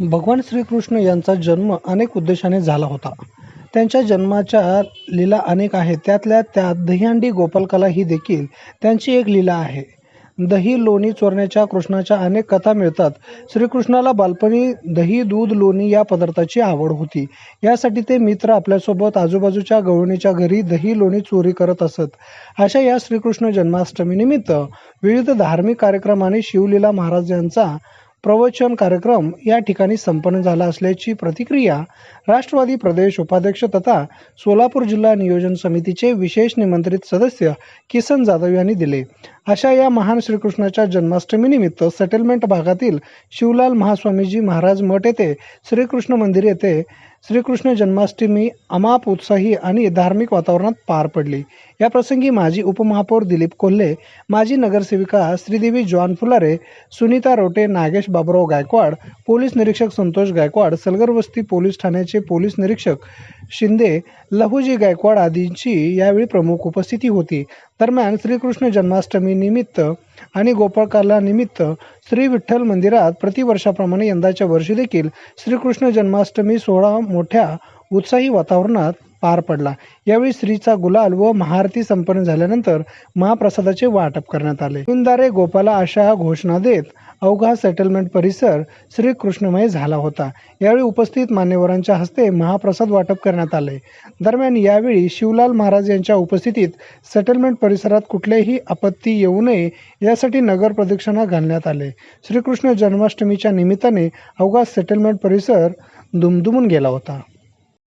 भगवान श्रीकृष्ण यांचा जन्म अनेक उद्देशाने झाला होता. त्यांच्या जन्माच्या लीला अनेक आहेत. त्यातल्या त्यात दहीहंडी गोपालकला ही देखील त्यांची एक लीला आहे. दही लोणी चोरण्याच्या कृष्णाच्या अनेक कथा मिळतात. श्रीकृष्णाला बालपणी दही दूध लोणी या पदार्थाची आवड होती. यासाठी ते मित्र आपल्यासोबत आजूबाजूच्या गवळणीच्या घरी दही लोणी चोरी करत असत. अशा या श्रीकृष्ण जन्माष्टमीनिमित्त विविध धार्मिक कार्यक्रमाने शिवलीला महाराज यांचा प्रवचन कार्यक्रम या ठिकाणी संपन्न झाला असल्याची प्रतिक्रिया राष्ट्रवादी प्रदेश उपाध्यक्ष तथा सोलापूर जिल्हा नियोजन समितीचे विशेष निमंत्रित सदस्य किसन जाधव यांनी दिले. अशा या महान श्रीकृष्णाच्या जन्माष्टमीनिमित्त सेटलमेंट भागातील शिवलाल महास्वामीजी महाराज मठ येथे श्रीकृष्ण मंदिर येथे श्रीकृष्ण जन्माष्टमी अमाप उत्साही आणि धार्मिक वातावरणात पार पडली. या प्रसंगी माजी उपमहापौर दिलीप कोल्हे माजी नगरसेविका श्रीदेवी जॉन फुलारे सुनीता रोटे नागेश बाबुराव गायकवाड पोलीस निरीक्षक संतोष गायकवाड सलगरवस्ती पोलीस ठाण्याचे पोलीस निरीक्षक शिंदे लहुजी गायकवाड आदींची यावेळी प्रमुख उपस्थिती होती. दरम्यान श्रीकृष्ण जन्माष्टमी निमित्त आणि गोपाळकाला निमित्त श्री विठ्ठल मंदिरात प्रतिवर्षाप्रमाणे यंदाच्या वर्षी देखील श्रीकृष्ण जन्माष्टमी सोहळा मोठ्या उत्साही वातावरणात पार पडला. यावेळी श्रीचा गुलाल व महाआरती संपन्न झाल्यानंतर महाप्रसादाचे वाटप करण्यात आले. इंदारे गोपाला अशा घोषणा देत अवघा सेटलमेंट परिसर श्रीकृष्णमय झाला होता. यावेळी उपस्थित मान्यवरांच्या हस्ते महाप्रसाद वाटप करण्यात आले. दरम्यान यावेळी शिवलाल महाराज यांच्या उपस्थितीत सेटलमेंट परिसरात कुठलेही आपत्ती येऊ नये यासाठी नगर प्रदक्षिणा घालण्यात आले. श्रीकृष्ण जन्माष्टमीच्या निमित्ताने अवघा सेटलमेंट परिसर दुमदुमून गेला होता.